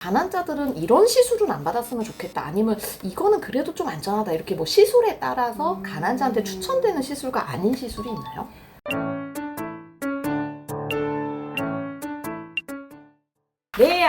가난자들은 이런 시술은 안 받았으면 좋겠다. 아니면 이거는 그래도 좀 안전하다. 이렇게 뭐 시술에 따라서 음. 가난자한테 추천되는 시술과 아닌 시술이 있나요?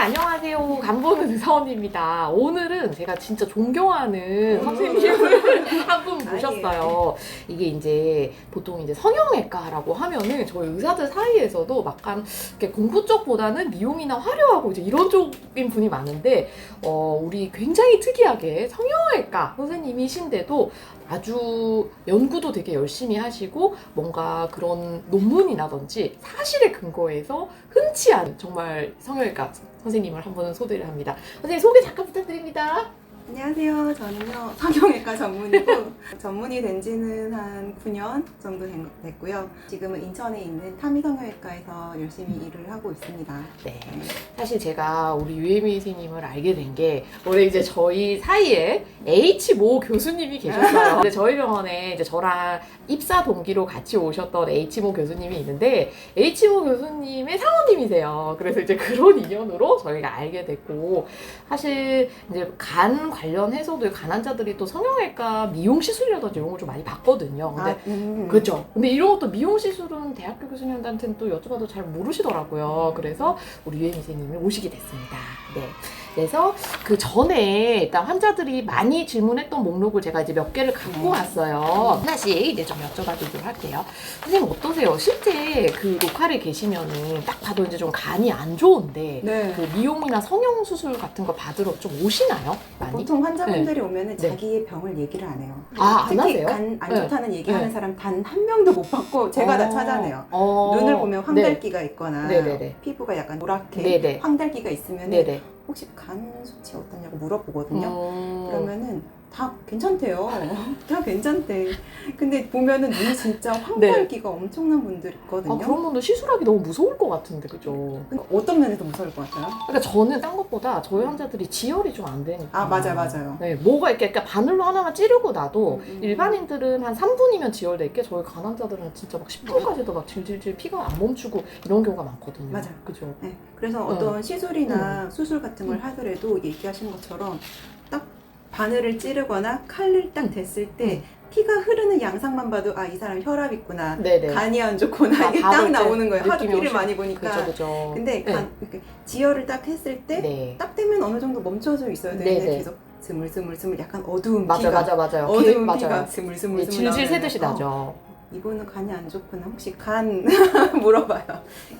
안녕하세요. 간보는 의사원입니다. 오늘은 제가 진짜 존경하는 음. 선생님을 한분 아니에요. 모셨어요. 이게 이제 보통 이제 성형외과라고 하면은 저희 의사들 사이에서도 막간 이렇게 공부 쪽보다는 미용이나 화려하고 이제 이런 쪽인 분이 많은데 어, 우리 굉장히 특이하게 성형외과 선생님이신데도 아주 연구도 되게 열심히 하시고 뭔가 그런 논문이라든지 사실에 근거해서 흔치 않은 정말 성형외과 선생님을 한 분은 소개를 합니다. 선생님 소개 잠깐 부탁드립니다. 안녕하세요. 저는요 성형외과 전문이고 전문이 된 지는 한 9년 정도 된- 됐고요. 지금은 인천에 있는 타미 성형외과에서 열심히 일을 하고 있습니다. 네. 네. 사실 제가 우리 유혜미 선생님을 알게 된 게 원래 이제 저희 사이에 H모 교수님이 계셨어요. 근데 저희 병원에 이제 저랑 입사 동기로 같이 오셨던 H모 교수님이 있는데 H모 교수님의 사모님이세요. 그래서 이제 그런 인연으로 저희가 알게 됐고 사실 이제 간 관련해서도 가난자들이 또 성형외과 미용 시술이라든지 이런 걸 좀 많이 받거든요. 근데 아, 음. 그렇죠. 근데 이런 것도 미용 시술은 대학교 교수님한테는 또 여쭤봐도 잘 모르시더라고요. 그래서 우리 유혜미 선생님이 오시게 됐습니다. 네. 그래서 그 전에 일단 환자들이 많이 질문했던 목록을 제가 이제 몇 개를 갖고 네. 왔어요. 하나씩 이제 좀 여쭤봐드리도록 할게요. 선생님 어떠세요? 실제 그 로컬에 계시면은 딱 봐도 이제 좀 간이 안 좋은데 네. 그 미용이나 성형 수술 같은 거 받으러 좀 오시나요? 많이? 보통 환자분들이 오면은 네. 자기의 병을 얘기를 안 해요. 아, 안 특히 하세요? 간안 네. 좋다는 얘기하는 네. 사람 단 한 명도 못 받고 제가 다 어. 찾아내요. 어. 눈을 보면 네. 황달기가 있거나 네네네. 피부가 약간 노랗게 네네. 황달기가 있으면 네네. 혹시 간 수치 어떠냐고 물어보거든요. 음. 그러면은 다 괜찮대요. 다 괜찮대. 근데 보면은 눈이 진짜 네. 황달기가 엄청난 분들 있거든요. 아, 그런 분들 시술하기 너무 무서울 것 같은데, 그죠? 근데 어떤 면에서 무서울 것 같아요? 그러니까 저는 딴 것보다 저희 환자들이 지혈이 좀 안 되니까. 아 맞아 맞아요. 네, 뭐가 이렇게 그러니까 바늘로 하나만 찌르고 나도 음, 음. 일반인들은 한 3분이면 지혈될게 저희 간환자들은 진짜 막 10분까지도 막 질질질 피가 안 멈추고 이런 경우가 많거든요. 맞아요. 그죠? 네, 그래서 어. 어떤 시술이나 수술 같은 걸 음. 하더라도 얘기하신 것처럼 딱 바늘을 찌르거나 칼을 딱 댔을 때 음. 피가 흐르는 양상만 봐도 아 이 사람 혈압 있구나 네네. 간이 안 좋구나 아, 이게 딱 나오는 거예요 하도 피를 오시- 많이 보니까 그죠, 그죠. 근데 네. 간, 지혈을 딱 했을 때 네. 딱 되면 어느 정도 멈춰져 있어야 되는데 네네. 계속 스물스물스물 약간 어두운 맞아, 피가 맞아, 맞아요. 개- 어두운 맞아요. 피가 네, 스물스물스물 질질 나오면은, 새듯이 어, 나죠. 이분은 간이 안 좋구나 혹시 간 물어봐요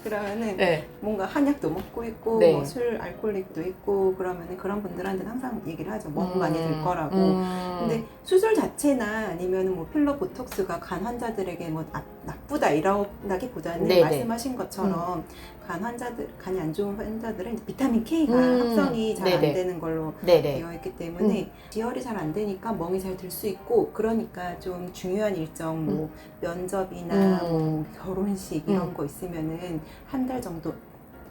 그러면은 네. 뭔가 한약도 먹고 있고 네. 뭐 술 알코올릭도 있고 그러면은 그런 분들한테는 항상 얘기를 하죠 멍 음. 많이 들 거라고 음. 근데 수술 자체나 아니면 뭐 필러 보톡스가 간 환자들에게 뭐 나, 나쁘다 이라기보다는 네네. 말씀하신 것처럼 간 환자들 간이 안 좋은 환자들은 비타민 K가 음. 합성이 잘안 네네. 되는 걸로 네네. 되어 있기 때문에 지혈이 잘 안 되니까 멍이 잘 들 수 있고 그러니까 좀 중요한 일정 뭐 면접이나 음. 뭐 결혼식 이런 음. 거 있으면은 한 달 정도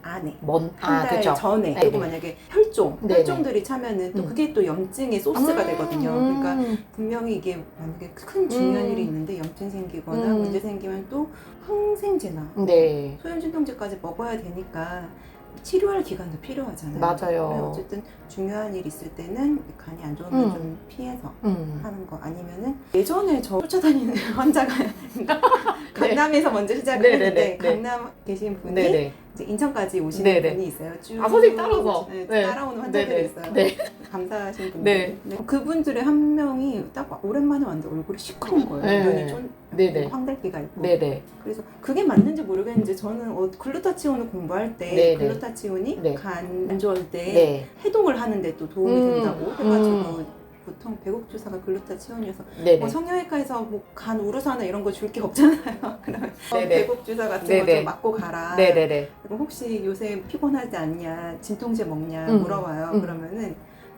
안에 먼, 한 아, 달 그죠. 전에 네네. 그리고 만약에 혈종 네네. 혈종들이 차면은 또 음. 그게 또 염증의 소스가 음, 되거든요. 그러니까 음. 분명히 이게 만약에 큰 중요한 음. 일이 있는데 염증 생기거나 음. 문제 생기면 또 항생제나 네. 소염진동제까지 먹어야 되니까 치료할 기간도 필요하잖아요. 맞아요. 어쨌든 중요한 일 있을 때는 간이 안 좋으면 음. 좀 피해서 음. 하는 거 아니면은 예전에 저 쫓아다니는 환자가 강남에서 먼저 시작을 네네네. 했는데 네. 강남 계신 분이 네네. 이제 인천까지 오시는 네네. 분이 있어요. 쭉 아, 선생님 따라서? 네, 네. 따라오는 환자들이 네네. 있어요. 네. 감사하신 분들. 네. 네. 그분들의 한 명이 딱 오랜만에 왔는데 얼굴이 시커먼 거예요. 네. 눈이 좀 네네. 황달기가 있고. 네네. 그래서 그게 맞는지 모르겠는데 저는 어, 글루타치온을 공부할 때 네네. 글루타치온이 네. 간안 좋을 때 네. 해동을 하는데 또 도움이 음. 된다고 해가지고 음. 보통 배곡 주사가 글루타치온이어서. 뭐 성형외과에서 뭐 간 우르사나 이런 거 줄 게 없잖아요. 그러면 어, 네네. 배곡 주사 같은 거. 좀 맞고 가라. 네네네. 혹시 요새 피곤하지 않냐, 진통제 먹냐 음. 물어봐요. 음. 그러면은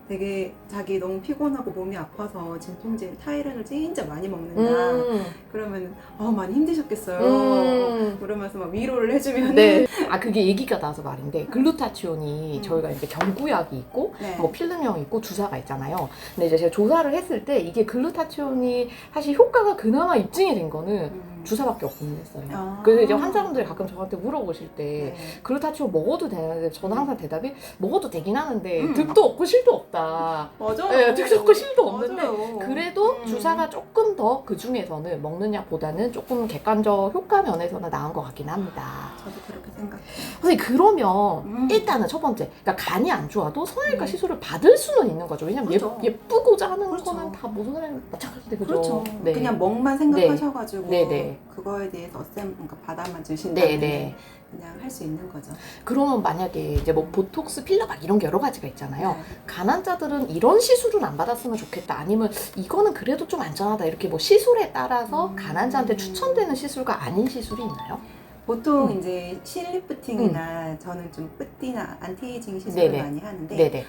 되게 자기 너무 피곤하고 몸이 아파서 진통제 타이레놀 진짜 많이 먹는다. 음. 그러면 어 많이 힘드셨겠어요. 음. 그러면서 막 위로를 해주면 네. 아, 그게 얘기가 나서 말인데, 글루타치온이 음. 저희가 이제 경구약이 있고, 네. 뭐 필름형이 있고 주사가 있잖아요. 근데 이제 제가 조사를 했을 때 이게 글루타치온이 사실 효과가 그나마 입증이 된 거는 음. 주사밖에 했어요. 아. 그래서 이제 환자분들이 가끔 저한테 물어보실 때 네. 그렇다 치고 먹어도 되는데 저는 항상 대답이 먹어도 되긴 하는데 음. 득도 없고 실도 없다. 맞아요. 네, 득도 없고 실도 없는데 맞아요. 그래도 음. 주사가 조금 더 그 중에서는 먹는 약보다는 조금 객관적 효과 면에서는 나은 것 같긴 합니다. 저도 그렇게 생각해요. 선생님 그러면 음. 일단은 첫 번째, 그러니까 간이 안 좋아도 성형외과 음. 시술을 받을 수는 있는 거죠. 왜냐면 그렇죠. 예, 쁘고자 하는 그렇죠. 거는 다 모든 사람이 마찬가지인데 그죠? 그렇죠. 네. 그냥 먹만 생각하셔가지고 네, 네. 그거에 대해서 어셈 그러니까 받아만 주신다면 네, 네. 그냥 할 수 있는 거죠. 그러면 만약에 이제 뭐 보톡스, 필러 막 이런 게 여러 가지가 있잖아요. 네. 가난자들은 이런 시술은 안 받았으면 좋겠다. 아니면 이거는 그래도 좀 안전하다. 이렇게 뭐 시술에 따라서 음. 가난자한테 추천되는 시술과 아닌 시술이 있나요? 보통 음. 이제 실리프팅이나 저는 좀 뿌띠나 안티에이징 시술을 네네. 많이 하는데 네네.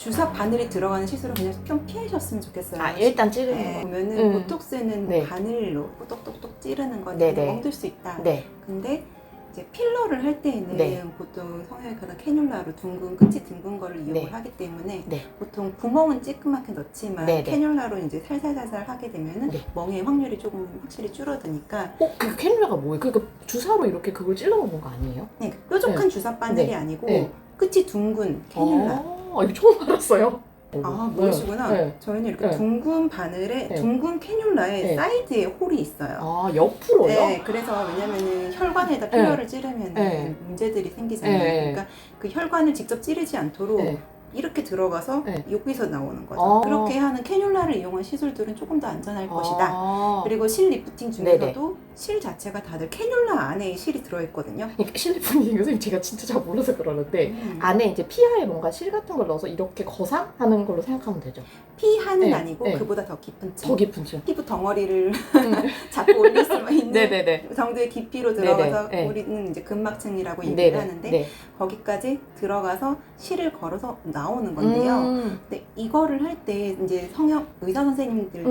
주사 바늘이 들어가는 시술은 그냥 좀 피하셨으면 좋겠어요. 아 일단 찌르는 네, 거. 보면은 음. 보톡스는 네. 바늘로 똑똑똑 찌르는 건 네네. 멍들 수 있다. 네. 근데 이제 필러를 할 때에는 네. 보통 성형외과나 캐뉼라로 둥근 끝이 둥근 거를 이용을 네. 하기 때문에 네. 보통 구멍은 찌끄맣게 넣지만 네, 네. 캐뉼라로 이제 살살살살 하게 되면은 네. 멍의 확률이 조금 확실히 줄어드니까 어, 그 캐뉼라가 뭐예요? 그러니까 주사로 이렇게 그걸 찔러놓는 거 아니에요? 네, 뾰족한 주사 바늘이 네. 아니고 네. 끝이 둥근 캐뉼라. 아, 이거 처음 알았어요. 아 모르시구나. 네. 저희는 이렇게 네. 둥근 바늘에 네. 둥근 캐뉼라에 네. 사이드에 홀이 있어요. 아, 옆으로요? 네, 그래서 왜냐면은 혈관에다 필러를 찌르면 네. 문제들이 생기잖아요. 네. 그러니까 그 혈관을 직접 찌르지 않도록 네. 이렇게 들어가서 네. 여기서 나오는 거죠. 아. 그렇게 하는 캐뉼라를 이용한 시술들은 조금 더 안전할 것이다. 아. 그리고 실 리프팅 중에서도 실 자체가 다들 캐뉼라 안에 실이 들어있거든요. 그러니까 실리폰이 선생님 제가 진짜 잘 몰라서 그러는데 음. 안에 이제 피하에 뭔가 실 같은 걸 넣어서 이렇게 거상하는 걸로 생각하면 되죠. 피하는 네. 아니고 네. 그보다 더 깊은 층. 더 깊은 층. 피부 덩어리를 잡고 올릴 수만 있는 네네네. 정도의 깊이로 들어가서 네네. 네. 우리는 이제 근막층이라고 얘기를 네네. 하는데 네. 거기까지 들어가서 실을 걸어서 나오는 건데요. 음. 근데 이거를 할 때 이제 성형 의사 선생님들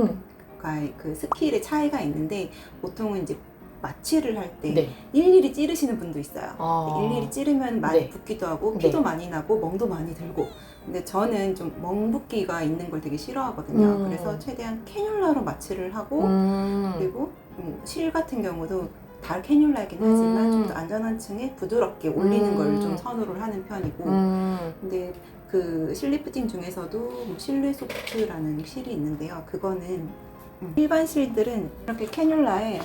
음. 그 스킬의 차이가 있는데 보통은 이제 마취를 할때 네. 일일이 찌르시는 분도 있어요. 아. 일일이 찌르면 많이 네. 붓기도 하고 네. 피도 많이 나고 멍도 많이 들고 근데 저는 좀 멍붓기가 있는 걸 되게 싫어하거든요. 음. 그래서 최대한 캐뉼라로 마취를 하고 음. 그리고 음, 실 같은 경우도 다 캐뉼라이긴 하지만 음. 좀더 안전한 층에 부드럽게 올리는 음. 걸좀 선호를 하는 편이고 음. 근데 그 실리프팅 중에서도 뭐 실내 소프트라는 실이 있는데요. 그거는 음, 일반 실들은 이렇게 캐뉼라에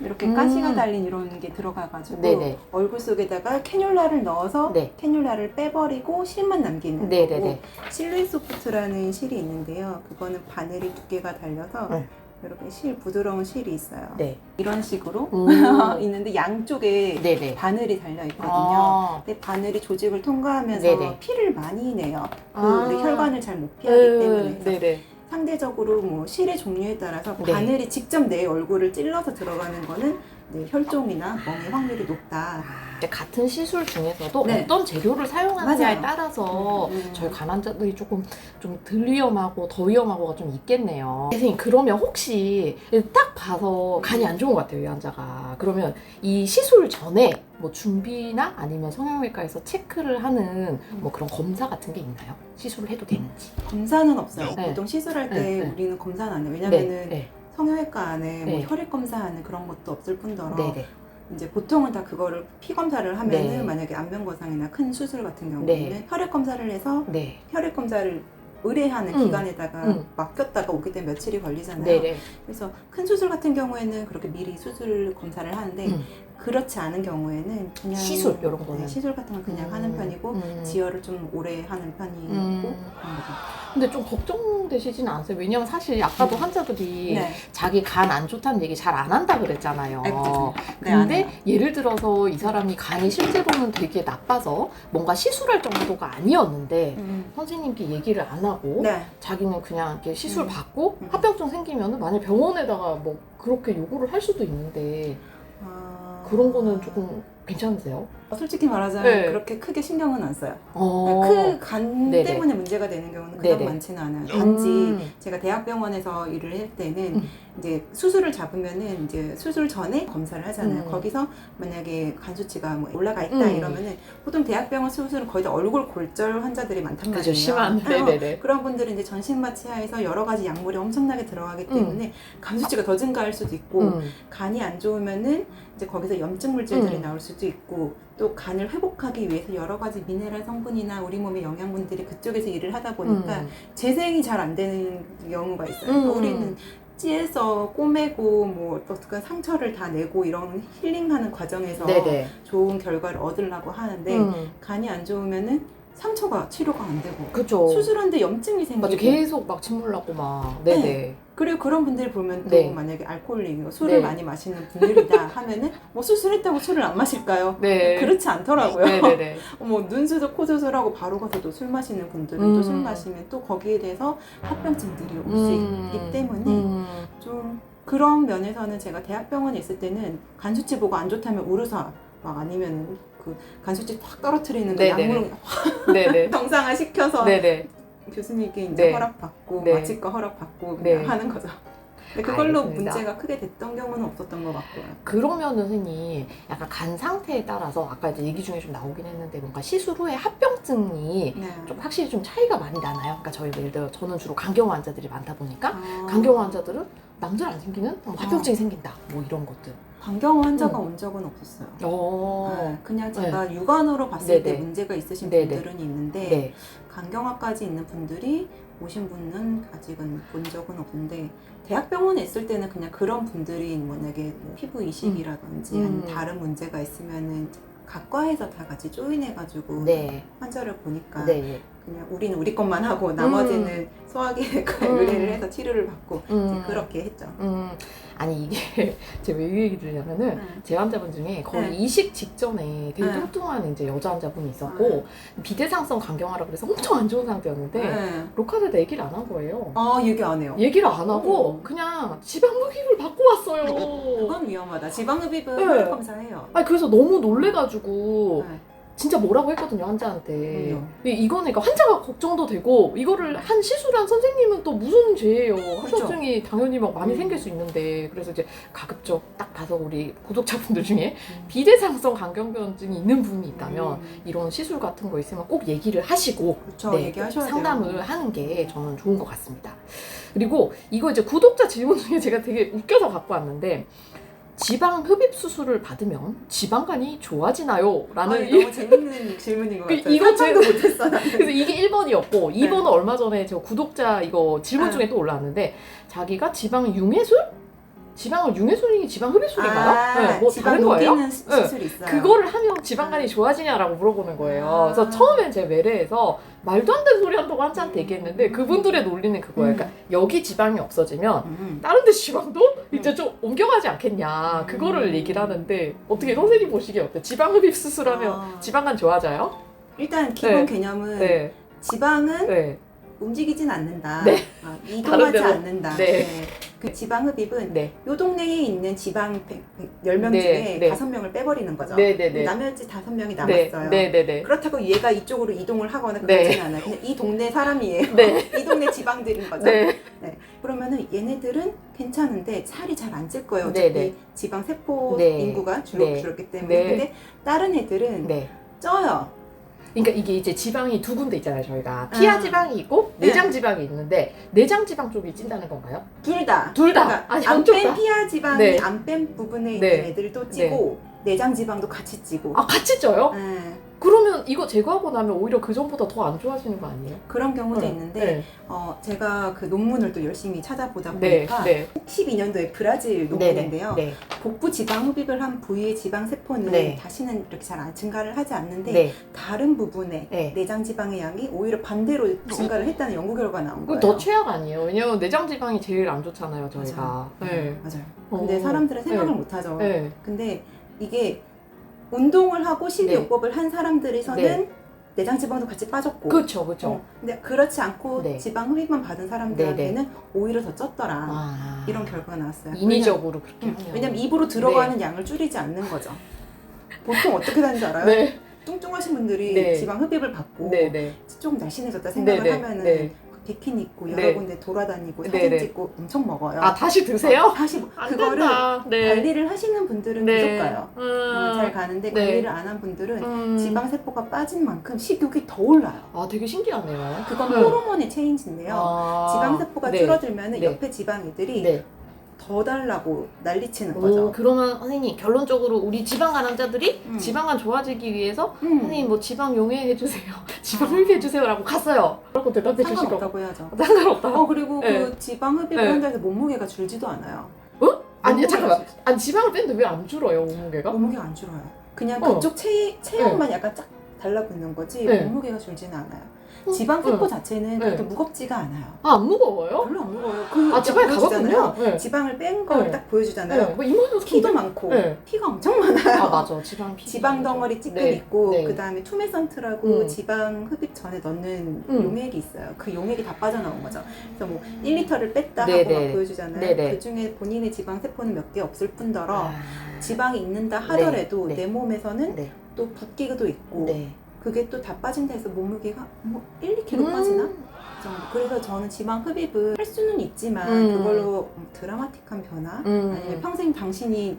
이렇게 음. 가시가 달린 이런 게 들어가가지고 네네. 얼굴 속에다가 캐뉼라를 넣어서 네. 캐뉼라를 빼버리고 실만 남기는 네네네. 거고 실내 소프트라는 실이 있는데요. 그거는 바늘이 두께가 달려서 네. 이렇게 실 부드러운 실이 있어요. 네. 이런 식으로 음. 있는데 양쪽에 네네. 바늘이 달려 있거든요. 아. 근데 바늘이 조직을 통과하면서 네네. 피를 많이 내요. 그 아. 혈관을 잘 못 피하기 음, 때문에. 상대적으로 뭐 실의 종류에 따라서 네. 바늘이 직접 내 얼굴을 찔러서 들어가는 거는 네, 혈종이나 멍의 확률이 높다. 이제 같은 시술 중에서도 네. 어떤 재료를 사용하느냐에 맞아요. 따라서 음, 음. 저희 가난자들이 조금 좀 덜 위험하고 더 위험하고가 좀 있겠네요. 선생님 그러면 혹시 딱 봐서 간이 안 좋은 것 같아요 이 환자가. 그러면 이 시술 전에 뭐 준비나 아니면 성형외과에서 체크를 하는 뭐 그런 검사 같은 게 있나요? 시술을 해도 되는지. 검사는 없어요. 네. 보통 시술할 때 네, 네. 우리는 검사는 안 해요. 왜냐면은 네, 성형외과 안에 뭐 네. 혈액 검사하는 그런 것도 없을 뿐더러 네, 네, 이제 보통은 다 그거를 피 검사를 하면은 네. 만약에 암변거상이나 큰 수술 같은 경우는 네. 혈액 검사를 해서 네, 혈액 검사를 의뢰하는 음. 기관에다가 음. 맡겼다가 오기 때문에 며칠이 걸리잖아요. 네, 네. 그래서 큰 수술 같은 경우에는 그렇게 미리 수술 검사를 하는데 음. 그렇지 않은 경우에는 그냥 시술, 이런 거는? 네, 시술 같은 건 그냥 음, 하는 편이고 음. 지혈을 좀 오래 하는 편이고 음. 근데 좀 걱정되시진 않으세요? 왜냐면 사실 아까도 음. 환자들이 네. 자기 간 안 좋다는 얘기 잘 안 한다 그랬잖아요. 알고 네, 안 근데. 예를 들어서 이 사람이 간이 실제로는 되게 나빠서 뭔가 시술할 정도가 아니었는데 음. 선생님께 얘기를 안 하고 네. 자기는 그냥 이렇게 시술 음. 받고 음. 합병증 생기면은 만약 병원에다가 뭐 그렇게 요구를 할 수도 있는데 아... 그런 거는 조금 괜찮으세요? 어, 솔직히 말하자면 네. 그렇게 크게 신경은 안 써요. 어. 크간 네네. 때문에 문제가 되는 경우는 그닥 네네. 많지는 않아요. 단지 음. 제가 대학병원에서 일을 할 때는 음. 이제 수술을 잡으면은 이제 수술 전에 검사를 하잖아요. 음. 거기서 만약에 간 수치가 뭐 올라가 있다 음. 이러면은 보통 대학병원 수술은 거의 다 얼굴 골절 환자들이 많단 말이에요. 그죠 심한. 어, 네네네. 그런 분들은 이제 전신마 치하에서 여러 가지 약물이 엄청나게 들어가기 때문에 간 수치가 더 증가할 수도 있고 음. 간이 안 좋으면은 이제 거기서 염증 물질들이 음. 나올 수도 있고 또 간을 회복하기 위해서 여러 가지 미네랄 성분이나 우리 몸의 영양분들이 그쪽에서 일을 하다 보니까 음. 재생이 잘 안 되는 경우가 있어요. 음. 그러니까 우리는 찌에서 꼬매고 뭐 어떤 상처를 다 내고 이런 힐링하는 과정에서 네네. 좋은 결과를 얻으려고 하는데 음. 간이 안 좋으면은 상처가 치료가 안 되고 그죠. 수술하는데 염증이 생기고 맞아 계속 막 침물 나고 막. 네네. 그리고 그런 분들 보면 또 네. 만약에 알코올릭 술을 네. 많이 마시는 분들이다 하면은 뭐 수술했다고 술을 안 마실까요? 네. 그렇지 않더라고요. 네네네. 뭐 눈수술, 코수술하고 바로 가서 또 술 마시는 분들은 음. 또술 마시면 또 거기에 대해서 합병증들이 올수 음. 있기 때문에 음. 좀 그런 면에서는 제가 대학병원에 있을 때는 간수치 보고 안 좋다면 우르사 막 아니면 그 간수치 확 떨어뜨리는 그. 약물을 확. 정상화 시켜서 네네. 교수님께 이제 네. 허락받고 네. 마취과 허락받고 네. 그냥 하는 거죠. 근데 그걸로 알겠습니다. 문제가 크게 됐던 경우는 없었던 것 같고요. 그러면 선생님 약간 간 상태에 따라서 아까 이제 얘기 중에 좀 나오긴 했는데 뭔가 시술 후에 합병증이 네. 좀 확실히 좀 차이가 많이 나나요? 그러니까 저희 예를 들어 저는 주로 간경 환자들이 많다 보니까 아, 간경 환자들은 남들 안 생기는 뭐 합병증이 생긴다 뭐 이런 것들. 간경 환자가 음. 온 적은 없었어요. 어. 네, 그냥 제가 육안으로 봤을 때 네네. 문제가 있으신 네네. 분들은 있는데 네. 간경화까지 있는 분들이 오신 분은 아직은 본 적은 없는데 대학병원에 있을 때는 그냥 그런 분들이 만약에 뭐 피부 이식이라든지 음. 아니면 다른 문제가 있으면은 각과에서 다 같이 조인해가지고 네. 환자를 보니까 네. 그냥 우리는 우리 것만 하고 나머지는 소화기내과에 음. 의뢰를 해서 치료를 받고 음. 그렇게 했죠. 음. 아니 이게 제가 왜이 얘기 들냐면은 네. 제 환자분 중에 거의 네. 이식 직전에 되게 네. 뚱뚱한 이제 여자 환자분이 있었고 비대상성 간경화라 그래서 엄청 안 좋은 상태였는데 네. 로카드에다 얘기를 안 한 거예요. 어 얘기 안 해요. 얘기를 안 하고 음. 그냥 지방흡입을 받고 왔어요. 그건 위험하다. 지방흡입은 네. 혈액 검사해요. 아니 그래서 너무 놀래가지고 네. 진짜 뭐라고 했거든요 환자한테. 그럼요. 근데 이거는 그러니까 환자가 걱정도 되고 이거를 한 시술한 선생님은 또 무슨 죄예요. 그렇죠. 합병증이 당연히 막 많이 음. 생길 수 있는데 그래서 이제 가급적 딱 봐서 우리 구독자분들 중에 음. 비대상성 간경변증이 있는 분이 있다면 음. 이런 시술 같은 거 있으면 꼭 얘기를 하시고 그렇죠. 네, 얘기하셔야 상담을 돼요. 하는 게 저는 좋은 것 같습니다. 그리고 이거 이제 구독자 질문 중에 제가 되게 웃겨서 갖고 왔는데 지방 흡입 수술을 받으면 지방간이 좋아지나요? 라는 아니, 이- 너무 재밌는 질문인 것그 같아요. 이거 상상도 못했어 나는. 그래서 이게 1번이었고 2번은 네. 얼마 전에 저 구독자 이거 질문 아. 중에 또 올라왔는데 자기가 지방 융해술? 지방을 융해술이 지방 흡입술인가요? 아, 네, 뭐 지방 다른 거예요? 녹이는 네. 있어요. 그거를 하면 지방간이 좋아지냐라고 물어보는 거예요. 아. 그래서 처음엔 제 외래에서 말도 안 되는 소리 한다고 음. 얘기했는데 그분들의 논리는 그거예요. 음. 그러니까 여기 지방이 없어지면 음. 다른 데 지방도 이제 좀 옮겨가지 않겠냐. 그거를 음. 얘기를 하는데 어떻게 선생님 보시기에 어때요? 지방 흡입 수술하면 아. 지방간 좋아져요? 일단 기본 네. 개념은 네. 지방은 네. 움직이진 않는다. 네. 아, 다른 이동하지 데로? 않는다. 네. 그 지방 흡입은 네. 요 동네에 있는 지방 100, 10명 네, 중에 네. 5명을 빼버리는 거죠. 네, 네, 네. 나머지 5명이 네. 남았어요. 네, 네, 네. 그렇다고 얘가 이쪽으로 이동을 하거나 네. 그러진 않아요. 그냥 이 동네 사람이에요. 네. 이 동네 지방들인 거죠. 네. 그러면은 얘네들은 괜찮은데 살이 잘 안 찔 거예요. 네, 어차피 네. 지방 세포 네. 인구가 줄어, 네. 줄었기 때문에. 네. 근데 다른 애들은 네. 쪄요. 그러니까 이게 이제 지방이 두 군데 있잖아요, 저희가. 피하 아. 지방이 있고 네. 내장 지방이 있는데 내장 지방 쪽이 찐다는 건가요? 둘 다. 둘 다. 그러니까 아니, 안 한쪽 뺀 다. 피하 지방이 네. 안 뺀 부분에 네. 있는 애들도 찌고 내장 지방도 같이 찌고. 아, 같이 쪄요? 네. 그러면 이거 제거하고 나면 오히려 그 전보다 더 안 좋아지는 거 아니에요? 그런 경우도 네. 있는데 어, 제가 그 논문을 또 열심히 찾아보다 네. 보니까 네. 12년도에 브라질 네. 논문인데요. 네. 복부 지방 흡입을 한 부위의 지방 세포는 네. 다시는 이렇게 잘안 증가를 하지 않는데 네. 다른 부분에 네. 내장 지방의 양이 오히려 반대로 증가를 했다는 연구 결과가 나온 거예요. 더 최악 아니에요? 왜냐면 내장 지방이 제일 안 좋잖아요, 저희가. 네. 맞아요. 근데 어. 사람들은 생각을 네. 못 하죠. 네. 근데 이게 운동을 하고 식이요법을 한 사람들에서는 네. 내장 지방도 같이 빠졌고 그렇죠, 그렇죠. 어, 근데 그렇지 않고 네. 지방 흡입만 받은 사람들한테는 오히려 더 쪘더라 아. 이런 결과가 나왔어요. 인위적으로 그렇게 왜냐면, 하면. 왜냐면 입으로 들어가는 양을 줄이지 않는 거죠. 보통 어떻게 되는지 알아요? 네. 뚱뚱하신 분들이 네. 지방 흡입을 받고 네, 네. 조금 날씬해졌다 생각을 네, 네, 하면은 네. 막 비키니 입고 네. 여러 군데 돌아다니고 네, 사진 네. 찍고 엄청 먹어요. 아, 다시 드세요? 어, 다시 안 그거를 된다. 네. 관리를 하시는 분들은 네. 계속 가요. 어, 음. 잘 가는데 네. 관리를 안 한 분들은 음. 지방 세포가 빠진 만큼 식욕이 더 올라요. 아, 되게 신기하네요. 그건 네. 호르몬의 체인지인데요. 아. 지방 세포가 네. 줄어들면 네. 옆에 지방이들이 네. 더 달라고 난리치는 오, 거죠. 그러면 선생님 결론적으로 우리 지방간 남자들이 음. 지방간 좋아지기 위해서 음. 선생님 뭐 지방 용해해 주세요. 지방 흡입해 주세요라고 갔어요. 그렇고 대답해 주시고 상관없다고 해야죠. 상관없다. 어 그리고 네. 그 지방 흡입을 네. 한다고 해서 몸무게가 줄지도 않아요. 아니 몸무게가 잠깐만. 줄- 아니 지방을 뺐는데 왜 안 줄어요 몸무게가? 몸무게가 안 줄어요. 그냥 어. 그쪽 체, 체형만 약간 쫙 달라붙는 거지 네. 몸무게가 줄지는 않아요. 어, 지방 세포 네. 자체는 네. 그렇게 무겁지가 않아요. 아, 안 무거워요? 별로 안 무거워요. 그 아 지방에. 가봤군요. 네. 지방을 뺀걸 네. 딱 보여주잖아요. 네. 뭐 이모도 피도 많고 네. 피가 엄청 많아요. 아 맞아 지방 피. 지방 덩어리 찌끈 네. 있고 네. 그 다음에 투메선트라고 음. 지방 흡입 전에 넣는 음. 용액이 있어요. 그 용액이 다 빠져나온 거죠. 그래서 뭐 1리터를 뺐다 네, 하고 네. 막 보여주잖아요. 그 중에 본인의 지방 세포는 몇 개 없을 뿐더러 아. 지방이 있는다 하더라도. 내 몸에서는 네. 또 붓기도 있고 네. 그게 또 다 빠진다 해서 몸무게가 뭐 1, 2kg 빠지나? 음. 그 정도. 그래서 저는 지방 흡입을 할 수는 있지만 음. 그걸로 드라마틱한 변화 음. 아니면 평생 당신이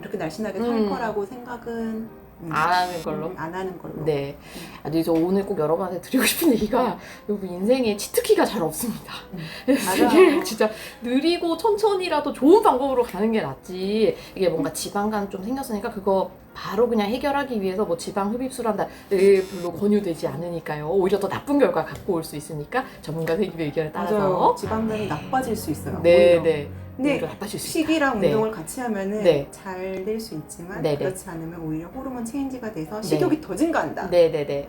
이렇게 날씬하게 살 음. 거라고 생각은 음, 안 하는 걸로. 음, 안 하는 걸로. 네. 아니 저 오늘 꼭 여러분한테 드리고 싶은 얘기가 여러분 인생에 치트키가 잘 없습니다. 음. 이게. 진짜 느리고 천천히라도 좋은 방법으로 가는 게 낫지. 이게 뭔가 지방간 좀 생겼으니까 그거 바로 그냥 해결하기 위해서 뭐 지방 흡입술한다 늘 별로 권유되지 않으니까요. 오히려 더 나쁜 결과 갖고 올 수 있으니까 전문가 선생님의 의견에 따라서 맞아요. 지방간이 나빠질 수 있어요. 네, 오히려. 네. 근데 오히려 나빠질 수 있다. 식이랑 네. 운동을 같이 하면은 네. 잘 될 수 있지만 네, 네. 그렇지 않으면 오히려 호르몬 체인지가 돼서 식욕이 더 증가한다. 네, 네, 네. 네.